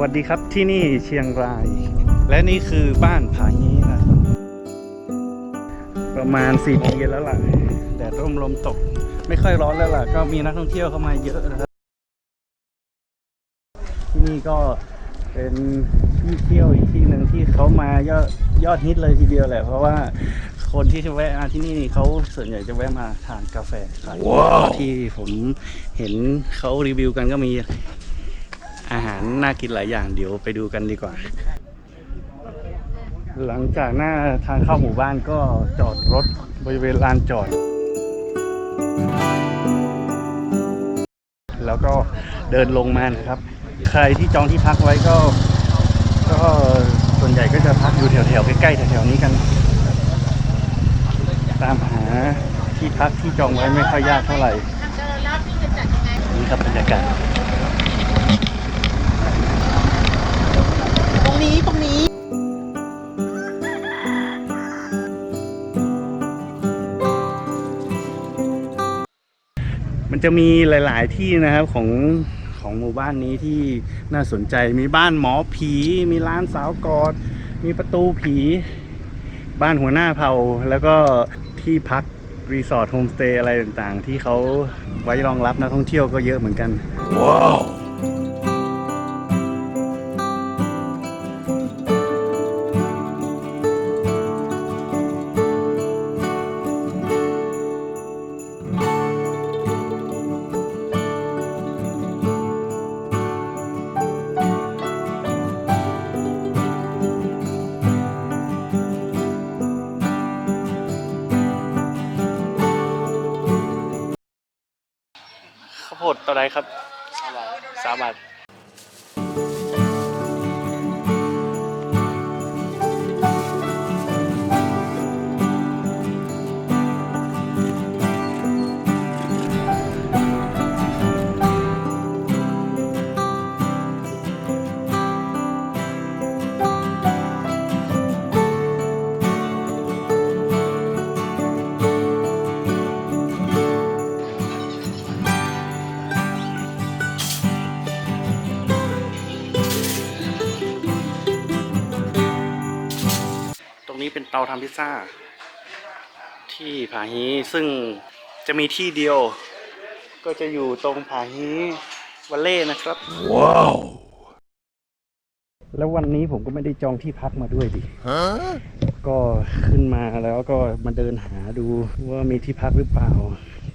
วัสดีครับที่นี่เชียงราย และนี่คือบ้านผาฮีนะประมาณ4โมงเย็นแล้วล่ะแดดร่มลมตก ไม่ค่อยร้อนแล้วล่ะ ก็มีนักท่องเที่ยวเข้ามาเยอะนะครับที่นี่ก็เป็นที่เที่ยวอีกที่หนึ่งที่เขามายอดยอดฮิตเลยทีเดียวแหละ เพราะว่าคนที่จะแวะมาที่นี่เขาส่วนใหญ่จะแวะมาทานกาแฟขายที่ผมเห็นเขารีวิวกันก็มี อาหารน่ากินหลายอย่างเดี๋ยวไปดูกันดีกว่า หลังจากหน้าทางเข้าหมู่บ้านก็จอดรถบริเวณลานจอด แล้วก็เดินลงมานะครับ ใครที่จองที่พักไว้ก็ ก็ส่วนใหญ่ก็จะพักอยู่แถวๆใกล้ๆแถวๆนี้กัน ตามหาที่พักที่จองไว้ไม่ค่อยยากเท่าไหร่นี่ครับบรรยากาศ มันจะมีหลาย ๆ ที่นะครับของของหมู่บ้านนี้ที่น่าสนใจมีบ้านหมอผี มีร้านสาวกอด มีประตูผี บ้านหัวหน้าเผาแล้วก็ที่พักรีสอร์ทโฮมสเตย์อะไรต่าง ๆ ที่เขาไว้รองรับนักท่องเที่ยวก็เยอะเหมือนกัน ว้าว ไลด์ครับ เป็นเตาทำพิซซ่า ที่ผาฮีซึ่งจะมีที่เดียว ก็จะอยู่ตรงผาฮีวัลเล่นะครับ ว้าว แล้ววันนี้ผมก็ไม่ได้จองที่พักมาด้วยดิ ก็ขึ้นมาแล้วก็มาเดินหาดูว่ามีที่พักหรือเปล่า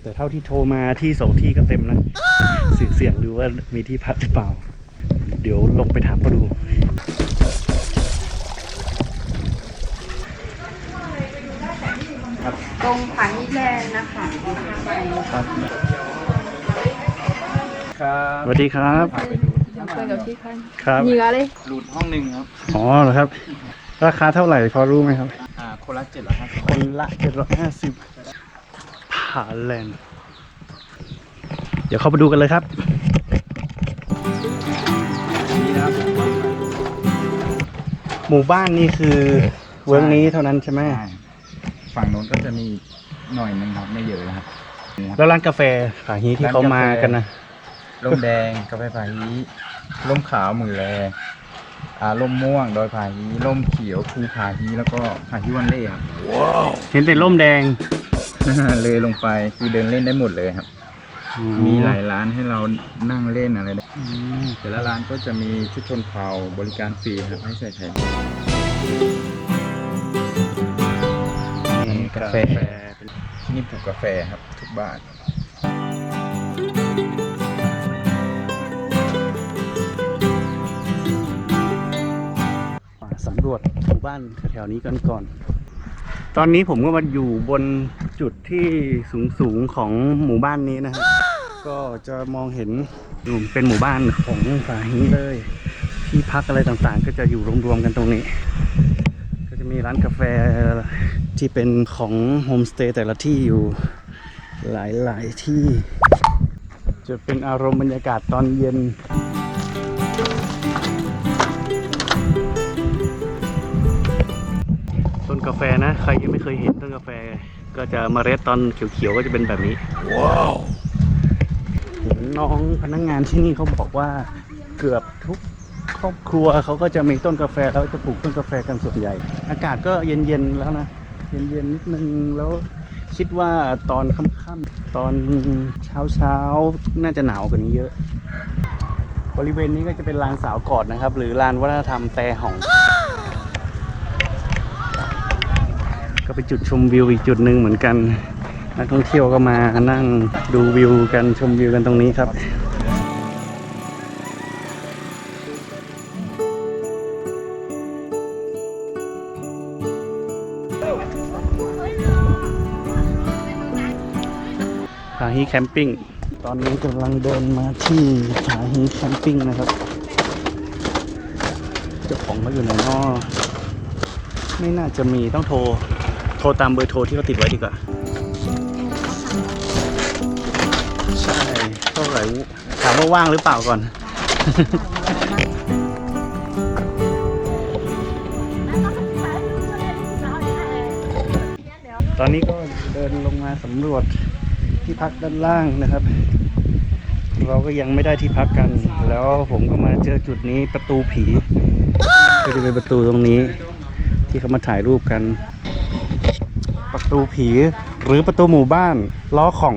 แต่เท่าที่โทรมาที่สองที่ก็เต็มนะเสียงเสียงดูว่ามีที่พักหรือเปล่า เดี๋ยวลงไปถามเขาดู ตรงผา นิแลนด์นะคะไปครับครับสวัสดีครับพาไปดูเพื่อนกับที่ข้างครับเหยื่อเลยรูทห้องหนึ่งครับ อ๋อเหรอครับ ราคาเท่าไหร่พอรู้ไหมครับ อ่า คนละเจ็ดร้อยห้าสิบคนละเจ็ดร้อยห้าสิบผาแลนด์เดี๋ยวเข้าไปดูกันเลยครับนี่นะครับหมู่บ้านนี่คือเวิร์กนี้เท่านั้นใช่ไหมใช่ฝั่งโน้นก็จะมี หน่อยหนึงครับไม่เยอะนะครับนี่ครับ แล้วร้านกาแฟผาฮีที่เขามากันนะ ร่มแดงกาแฟผาฮีร่มขาวหมือแลอ่าร่มม่วงดอยผาฮีร่มเขียวคูผาฮีแล้วก็ผาฮีวันเล่ครับ เห็นแต่ร่มแดงเลยลงไปคือเดินเล่นได้หมดเลยครับ มีหลายร้านให้เรานั่งเล่นอะไรได้ อืม แต่ละร้านก็จะมีชุดชนเผ่าบริการฟรีครับให้ใส่แทนนี่ กาแฟ ที่นี่ปลูกกาแฟครับทุกบ้านมาสำรวจหมู่บ้านแถวๆนี้กันก่อน ตอนนี้ผมก็มาอยู่บนจุดที่สูงๆของหมู่บ้านนี้นะครับก็จะมองเห็นอยู่เป็นหมู่บ้านของฝาฮีเลย ที่พักอะไรต่างๆ ก็จะอยู่รวมๆกันตรงนี้ก็ จะมีร้านกาแฟที่เป็นของโฮมสเตย์แต่ละที่อยู่หลายๆที่ จะเป็นอารมณ์บรรยากาศตอนเย็นต้นกาแฟนะ ใครยังไม่เคยเห็นต้นกาแฟ ก็จะเมล็ดตอนเขียวๆก็จะเป็นแบบนี้ ว้าว เห็นน้องพนักงานที่นี่เขาบอกว่าเกือบทุก ครอบครัวเขาก็จะมีต้นกาแฟแล้วจะปลูกต้นกาแฟกันส่วนใหญ่ อากาศก็เย็นๆแล้วนะ เย็นๆนิดนึงแล้วคิดว่าตอนค่ำๆตอนเช้าๆ น่าจะหนาวกว่านี้เยอะ บริเวณนี้ก็จะเป็นลานสาวกอดนะครับ หรือลานวัฒนธรรมแต่หอง ก็เป็นจุดชมวิวอีกจุดหนึ่งเหมือนกัน นักท่องเที่ยวก็มานั่งดูวิวกันชมวิวกันตรงนี้ครับ ฮีแคมปิ้ง ตอนนี้กำลังเดินมาที่ผาฮีแคมปิ้งนะครับ เจ้าของเขาอยู่ไหนนอไม่น่าจะมีต้องโทร โทรตามเบอร์โทรที่เขาติดไว้ดีกว่า ใช่เท่าไหร่ถามว่าว่างหรือเปล่าก่อนตอนนี้ก็เดินลงมาสำรวจ ที่พักด้านล่างนะครับ เราก็ยังไม่ได้ที่พักกัน แล้วผมก็มาเจอจุดนี้ประตูผี ก็จะเป็นประตูตรงนี้ ที่เขามาถ่ายรูปกัน ประตูผีหรือประตูหมู่บ้านล้อของ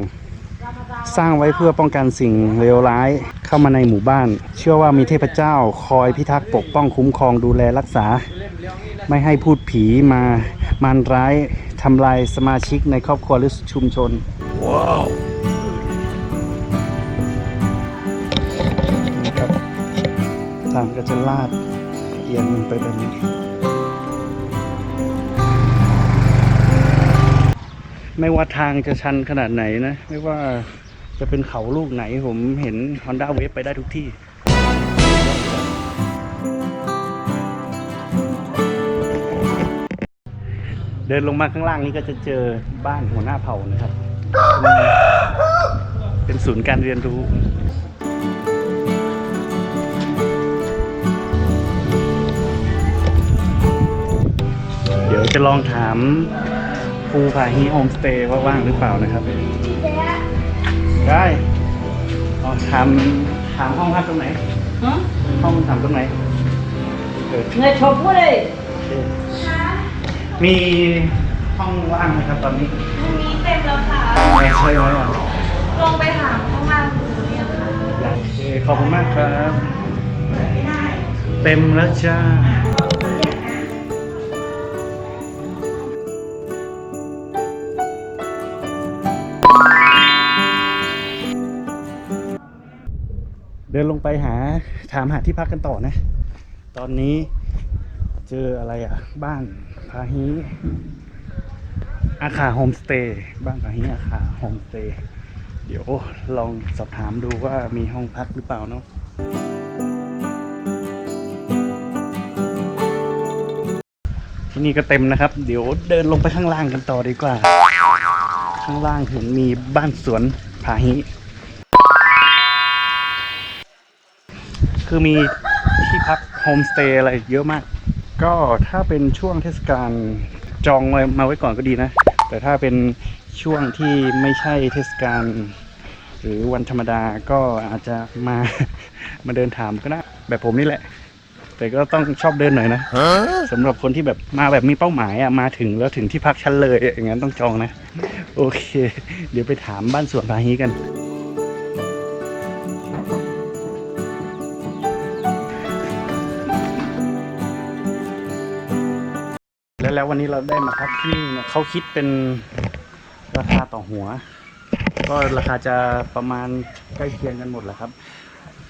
สร้างไว้เพื่อป้องกันสิ่งเลวร้ายเข้ามาในหมู่บ้าน เชื่อว่ามีเทพเจ้าคอยพิทักษ์ปกป้องคุ้มครองดูแลรักษา ไม่ให้พูดผีมามารร้ายทำลายสมาชิกในครอบครัวหรือชุมชน ว้าวนี่ครับทางก็จะลาดเอียงไปแบบนี้ ไม่ว่าทางจะชันขนาดไหนนะ ไม่ว่าจะเป็นเขาลูกไหนผมเห็น Honda Wave ไปได้ทุกที่เดินลงมาข้างล่างนี้ก็จะเจอบ้านหัวหน้าเผ่านะครับ เป็นศูนย์การเรียนรู้เดี๋ยวจะลองถามภูผาฮีโฮมสเตย์ว่าว่างหรือเปล่านะครับ ได้อ๋อถามถามห้องพักตรงไหนห้องถามตรงไหนเออเงยชมพูดเลยโอเคมีห้องว่างไหมครับตอนนี้วันนี้เต็มแล้วค่ะไม่ ใช่ไหมอะลงไปถามข้างล่างดูหรือยังคะโอเคขอบคุณมากครับเต็มแล้วจ้าเดินลงไปหาถามหาที่พักกันต่อนะ ตอนนี้เจออะไรอะ บ้านพาฮี อาคาโฮมสเตย์บ้านพาฮีอาคาโฮมสเตย์เดี๋ยวลองสอบถามดูว่ามีห้องพักหรือเปล่าเนาะที่นี่ก็เต็มนะครับ เดี๋ยวเดินลงไปข้างล่างกันต่อดีกว่า ข้างล่างเห็นมีบ้านสวนพาฮีคือมีที่พักโฮมสเตย์อะไรเยอะมาก ก็ถ้าเป็นช่วงเทศกาลจองไวมาไว้ก่อนก็ดีนะ แต่ถ้าเป็นช่วงที่ไม่ใช่เทศกาลหรือวันธรรมดาก็อาจจะมามาเดินถามก็ได้แบบผมนี่แหละ แต่ก็ต้องชอบเดินหน่อยนะสำหรับคนที่แบบมาแบบมีเป้าหมายอะมาถึงแล้วถึงที่พักชั้นเลยอย่างนั้นต้องจองนะ โอเค เดี๋ยวไปถามบ้านสวนพาฮีกัน แล้วแล้ววันนี้เราได้มาพักที่เขาคิดเป็นราคาต่อหัว ก็ราคาจะประมาณใกล้เคียงกันหมดแหละครับ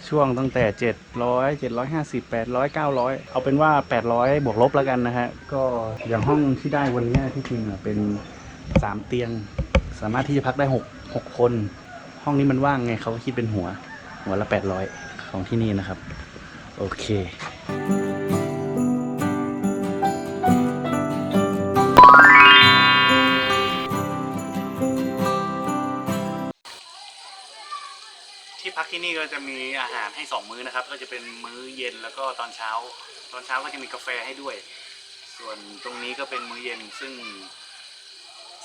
ช่วงตั้งแต่ 700 750 800 900 เอาเป็นว่า 800 บวกลบแล้วกันนะฮะก็อย่างห้องที่ได้วันนี้ที่จริงเป็น 3 เตียง สามารถที่จะพักได้ 6 6 คน ห้องนี้มันว่างไงเขาคิดเป็นหัว หัวละ 800 ของที่นี่นะครับ โอเค ที่พักที่นี่ก็จะมีอาหารให้สองมื้อนะครับ ก็จะเป็นมื้อเย็นแล้วก็ตอนเช้า ตอนเช้าก็จะมีกาแฟให้ด้วย ส่วนตรงนี้ก็เป็นมื้อเย็นซึ่ง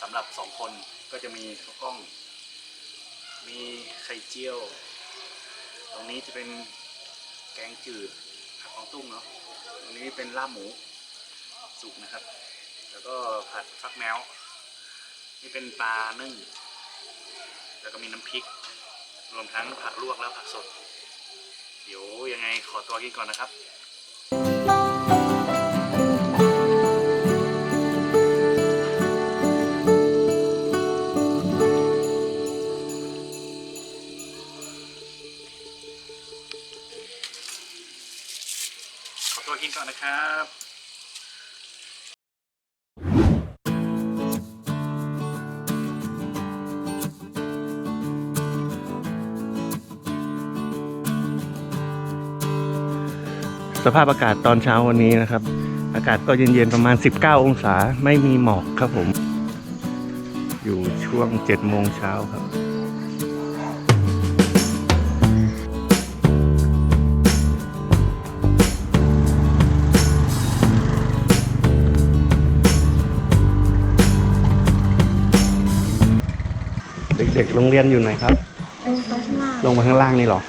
สำหรับสองคนก็จะมีข้าวกล้อง มีไข่เจียว ตรงนี้จะเป็นแกงจืดผักของตุ้มเนาะวันนี้เป็นลาบหมูสุกนะครับ แล้วก็ผัดฟักแมวนี่เป็นปลานึ่ง แล้วก็มีน้ำพริก รวมทั้งผักลวกและผักสด เดี๋ยวยังไงขอตัวกินก่อนนะครับ สภาพอากาศตอนเช้าวันนี้นะครับ อากาศก็เย็นๆประมาณ 19 องศาไม่มีหมอกครับผม อยู่ช่วง7โมงเช้าครับเด็กๆ โรงเรียนอยู่ไหนครับ ลงไปข้างล่างลงมาข้างล่างนี่เหรอ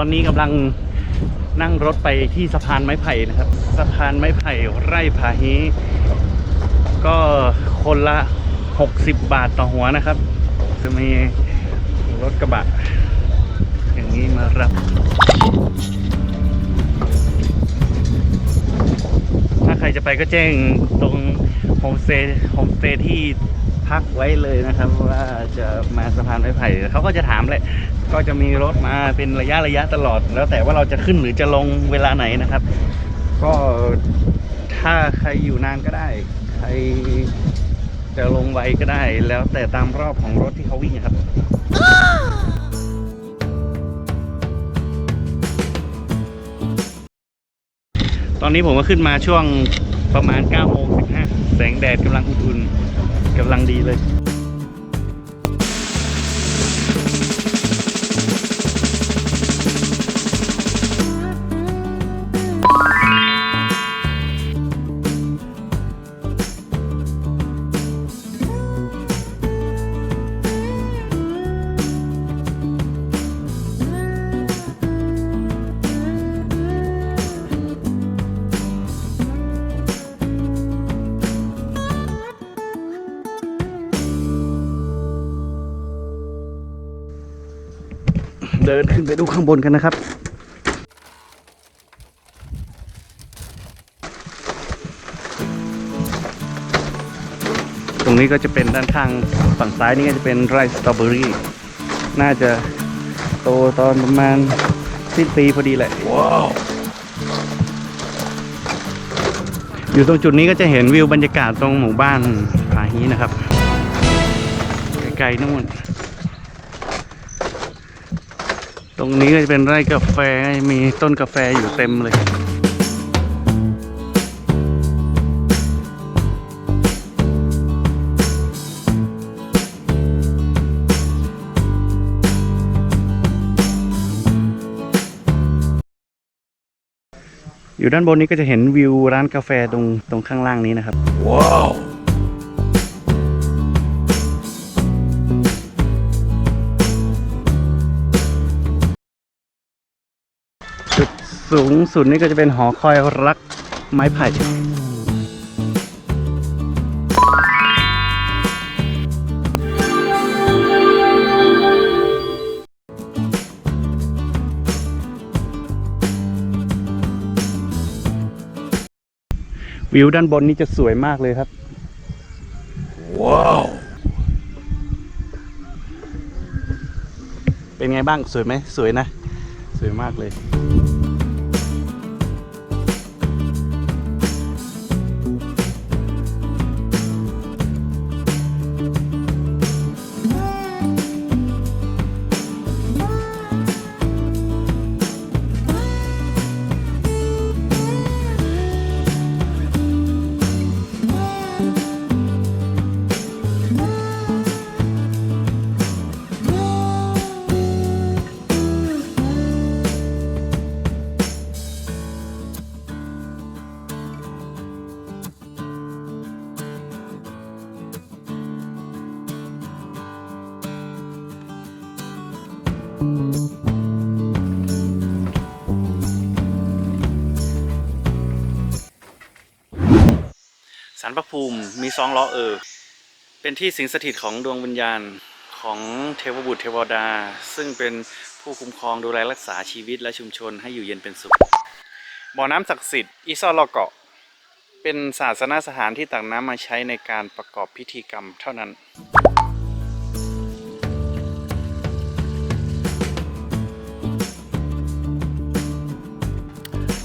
ตอนนี้กำลังนั่งรถไปที่สะพานไม้ไผ่นะครับ สะพานไม้ไผ่ไร่ผาฮีก็คนละ 60 บาทต่อหัวนะครับ จะมีรถกระบะ อย่างนี้มารับ ถ้าใครจะไปก็แจ้งตรงโฮมสเตย์โฮมสเตย์ที่พักไว้เลยนะครับว่าจะมาสะพานไม้ไผ่เขาก็จะถามแหละ ก็จะมีรถมาเป็นระยะระยะตลอด แล้วแต่ว่าเราจะขึ้นหรือจะลงเวลาไหนนะครับ ก็ถ้าใครอยู่นานก็ได้ ใครจะลงไวก็ได้ แล้วแต่ตามรอบของรถที่เขาวิ่งครับตอนนี้ผมก็ขึ้นมาช่วงประมาณ9โมง15แสงแดดกำลังอุ่นๆกำลังดีเลย เดินขึ้นไปดูข้างบนกันนะครับ ตรงนี้ก็จะเป็นด้านข้างฝั่งซ้ายนี่ก็จะเป็นไร่สตรอเบอรี่ น่าจะโตตอนประมาณสิ้นปีพอดีแหละ ว้าว อยู่ตรงจุดนี้ก็จะเห็นวิวบรรยากาศตรงหมู่บ้านผาฮีนะครับ ไกลๆนู่น ต รงนี้ก็จะเป็นไร่กาแฟมีต้นกาแฟอยู่เต็มเลยอยู่ด้านบนนี้ก็จะเห็นวิวร้านกาแฟตรงตรงข้างล่างนี้นะครับ ว้าว สูงสุดนี่ก็จะเป็นหอคอยรักไม้ไผ่วิวด้านบนนี่จะสวยมากเลยครับ ว้าว เป็นไงบ้างสวยไหม สวยนะ สวยมากเลย ภูมิมีสองล้อเออ เป็นที่สิงสถิตของดวงวิญญาณของเทวบุตรเทวดา ซึ่งเป็นผู้คุ้มครองดูแลรักษาชีวิตและชุมชนให้อยู่เย็นเป็นสุข บ่อน้ำศักดิ์สิทธิ์อิซอลอเกาะ เป็นศาสนสถานที่ตักน้ำมาใช้ในการประกอบพิธีกรรมเท่านั้น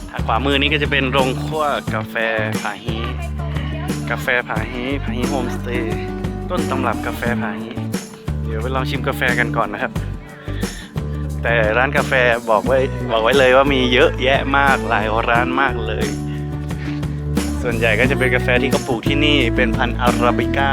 ทางขวามือนี้ก็จะเป็นโรงคั่วกาแฟผาฮี กาแฟผาฮีผาฮีโฮมสเตย์ต้นตำรับกาแฟผาฮีเดี๋ยวไปลองชิมกาแฟกันก่อนนะครับ แต่ร้านกาแฟบอกไว้บอกไว้เลยว่ามีเยอะแยะมากหลายร้านมากเลย ส่วนใหญ่ก็จะเป็นกาแฟที่เขาปลูกที่นี่เป็นพันธุ์อาราบิก้า